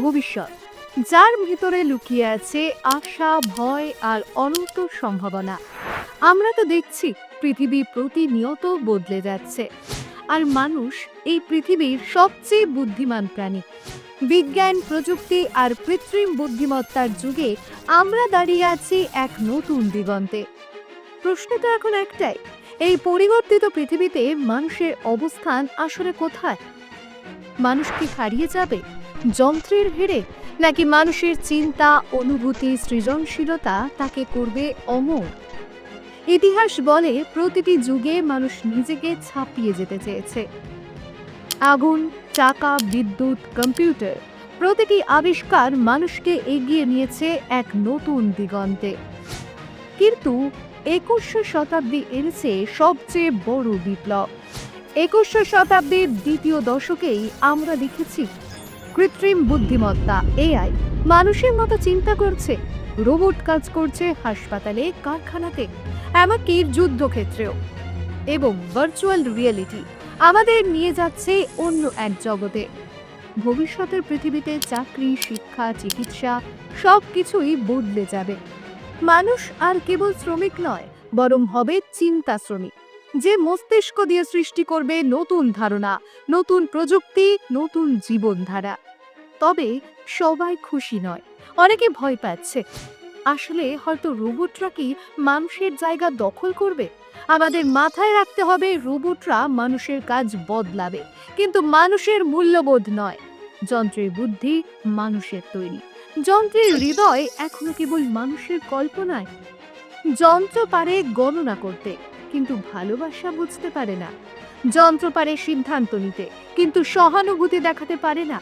ভবিষ্যৎ, যার ভিতরে লুকিয়ে আছে আশা, ভয় আর অনন্ত সম্ভাবনা। আমরা তো দেখছি পৃথিবী প্রতিনিয়ত বদলে যাচ্ছে, আর মানুষ এই পৃথিবীর সবচেয়ে বুদ্ধিমান প্রাণী। বিজ্ঞান, প্রযুক্তি আর কৃত্রিম বুদ্ধিমত্তার যুগে আমরা দাঁড়িয়ে আছি এক নতুন দিগন্তে। প্রশ্ন তো এখন একটাই, এই পরিবর্তিত পৃথিবীতে মানুষের অবস্থান আসলে কোথায়? মানুষ কি হারিয়ে যাবে? যন্ত্রের ভিড়ে, নাকি মানুষের চিন্তা, অনুভূতি, সৃজনশীলতা তাকে করবে অমর? ইতিহাস বলে প্রতিটি যুগে মানুষ নিজেকে ছাপিয়ে যেতে চেয়েছে। আগুন, চাকা, বিদ্যুৎ, কম্পিউটার, প্রতিটি আবিষ্কার মানুষকে এগিয়ে নিয়েছে এক নতুন দিগন্তে। কিন্তু একুশশো শতাব্দী এনেছে সবচেয়ে বড় বিপ্লব। একুশশো শতাব্দীর দ্বিতীয় দশকেই আমরা দেখেছি কৃত্রিম বুদ্ধিমত্তা এআই মানুষের মতো চিন্তা করছে, রোবট কাজ করছে হাসপাতালে, কারখানাতে, এমনকি যুদ্ধক্ষেত্রেও। এবং ভার্চুয়াল রিয়েলিটি আমাদের নিয়ে যাচ্ছে অন্য এক জগতে। ভবিষ্যতের পৃথিবীতে চাকরি, শিক্ষা, চিকিৎসা সব কিছুই বদলে যাবে। মানুষ আর কেবল শ্রমিক নয়, বরং হবে চিন্তা শ্রমিক, যে মস্তিষ্ক দিয়ে সৃষ্টি করবে নতুন ধারণা, নতুন প্রযুক্তি, নতুন জীবনধারা। তবে সবাই খুশি নয়। অনেকে ভয় পাচ্ছে। আসলে হয়তো রোবটরা কি মানুষের জায়গা দখল করবে? আমাদের মাথায় রাখতে হবে রোবটরা মানুষের কাজ বদলাবে। কিন্তু মানুষের মূল্যবোধ নয়। যন্ত্রের বুদ্ধি মানুষের তৈরি। যন্ত্রের হৃদয় এখনও কেবল মানুষের কল্পনায়। যন্ত্র পারে গণনা করতে, কিন্তু ভালোবাসা বুঝতে পারে না। যন্ত্র পারে সিদ্ধান্ত নিতে, কিন্তু সহানুভূতি দেখাতে পারে না।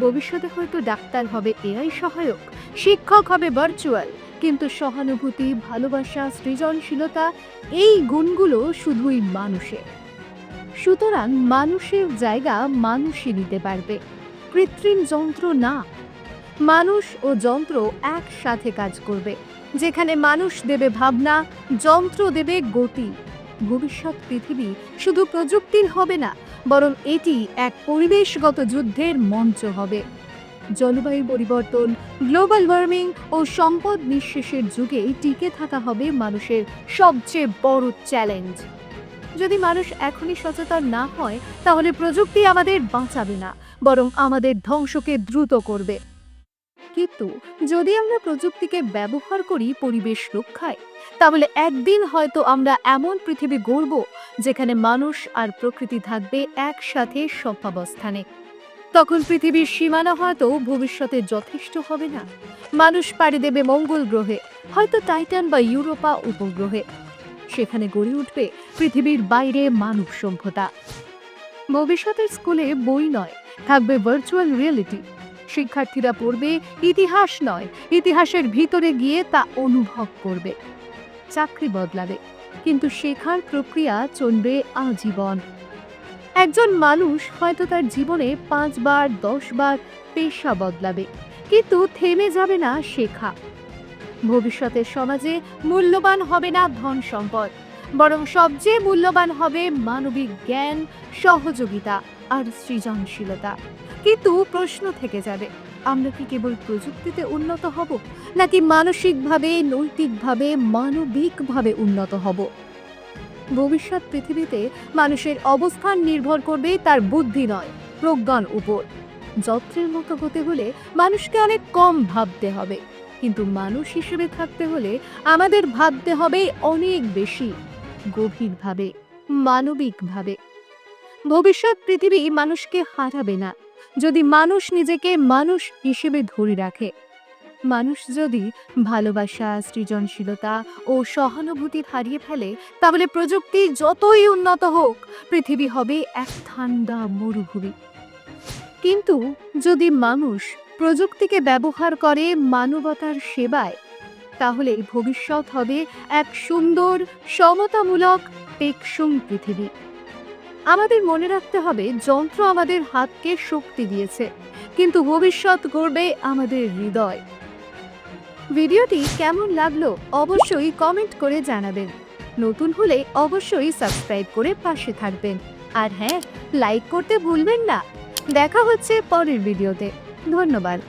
ভবিষ্যতে হয়তো ডাক্তার হবে এআই সহায়ক, শিক্ষক হবে ভার্চুয়াল কিন্তু সহানুভূতি, ভালোবাসা, সৃজনশীলতা, এই গুণগুলো শুধুই মানুষের। সুতরাং মানুষের জায়গা মানুষই নিতে পারবে। কৃত্রিম যন্ত্র না। মানুষ ও যন্ত্র একসাথে কাজ করবে, যেখানে মানুষ দেবে ভাবনা, যন্ত্র দেবে গতি। ভবিষ্যৎ পৃথিবী শুধু প্রযুক্তির হবে না বরং এটি এক পরিবেশগত যুদ্ধের মঞ্চ হবে। জলবায়ু পরিবর্তন, গ্লোবাল ওয়ার্মিং ও সম্পদ নিঃশেষের যুগে টিকে থাকা হবে মানুষের সবচেয়ে বড় চ্যালেঞ্জ। যদি মানুষ এখনই সচেতন না হয়, তাহলে প্রযুক্তি আমাদের বাঁচাবে না, বরং আমাদের ধ্বংসকে দ্রুত করবে। কিন্তু যদি আমরা প্রযুক্তিকে ব্যবহার করি, পরিবেশ রক্ষায় তাহলে একদিন হয়তো আমরা এমন পৃথিবী গড়ব যেখানে মানুষ আর প্রকৃতি থাকবে একসাথে সহাবস্থানে তখন পৃথিবীর সীমানা হয়তো ভবিষ্যতে যথেষ্ট হবে না। মানুষ পাড়ি দেবে মঙ্গল গ্রহে, হয়তো টাইটান বা ইউরোপা উপগ্রহে। সেখানে গড়ে উঠবে পৃথিবীর বাইরে মানব সভ্যতা। ভবিষ্যতের স্কুলে বই নয়, থাকবে ভার্চুয়াল রিয়েলিটি শিক্ষার্থীরা পড়বে ইতিহাস নয়, ইতিহাসের ভিতরে গিয়ে তা অনুভব করবে। চাকরি বদলাবে। কিন্তু শেখার প্রক্রিয়া চলবে আজীবন। একজন মানুষ হয়তো তার জীবনে পাঁচবার, দশবার পেশা বদলাবে, কিন্তু থেমে যাবে না শেখা। ভবিষ্যতের সমাজে মূল্যবান হবে না ধন সম্পদ, বরং সবচেয়ে মূল্যবান হবে মানবিক জ্ঞান, সহযোগিতা আর সৃজনশীলতা। কিন্তু প্রশ্ন থেকে যাবে আমরা কি কেবল প্রযুক্তিতে উন্নত হব, নাকি মানসিকভাবে, নৈতিকভাবে, মানবিকভাবে উন্নত হব? ভবিষ্যৎ পৃথিবীতে মানুষের অবস্থান নির্ভর করবে তার বুদ্ধি নয় প্রজ্ঞান উপর। যন্ত্রের মতো হতে হলে মানুষকে অনেক কম ভাবতে হবে, কিন্তু মানুষ হিসেবে থাকতে হলে আমাদের ভাবতে হবে অনেক বেশি, গভীরভাবে, মানবিকভাবে। ভবিষ্যৎ পৃথিবী মানুষকে হারাবে না। যদি মানুষ নিজেকে মানুষ হিসেবে ধরে রাখে, মানুষ যদি ভালোবাসা, সৃজনশীলতা ও সহানুভূতি হারিয়ে ফেলে, তাহলে প্রযুক্তি যতই উন্নত হোক, পৃথিবী হবে এক ঠান্ডা মরুভূমি। কিন্তু যদি মানুষ প্রযুক্তিকে ব্যবহার করে মানবতার সেবায়, তাহলে ভবিষ্যৎ হবে এক সুন্দর, সমতামূলক, টেকসই পৃথিবী। আমাদের মনে রাখতে হবে, যন্ত্র আমাদের হাতকে শক্তি দিয়েছে। কিন্তু ভবিষ্যৎ গড়বে আমাদের হৃদয়। ভিডিওটি কেমন লাগল অবশ্যই কমেন্ট করে জানাবেন। নতুন হলে অবশ্যই সাবস্ক্রাইব করে পাশে থাকবেন। আর হ্যাঁ লাইক করতে ভুলবেন না। দেখা হচ্ছে পরের ভিডিওতে। ধন্যবাদ।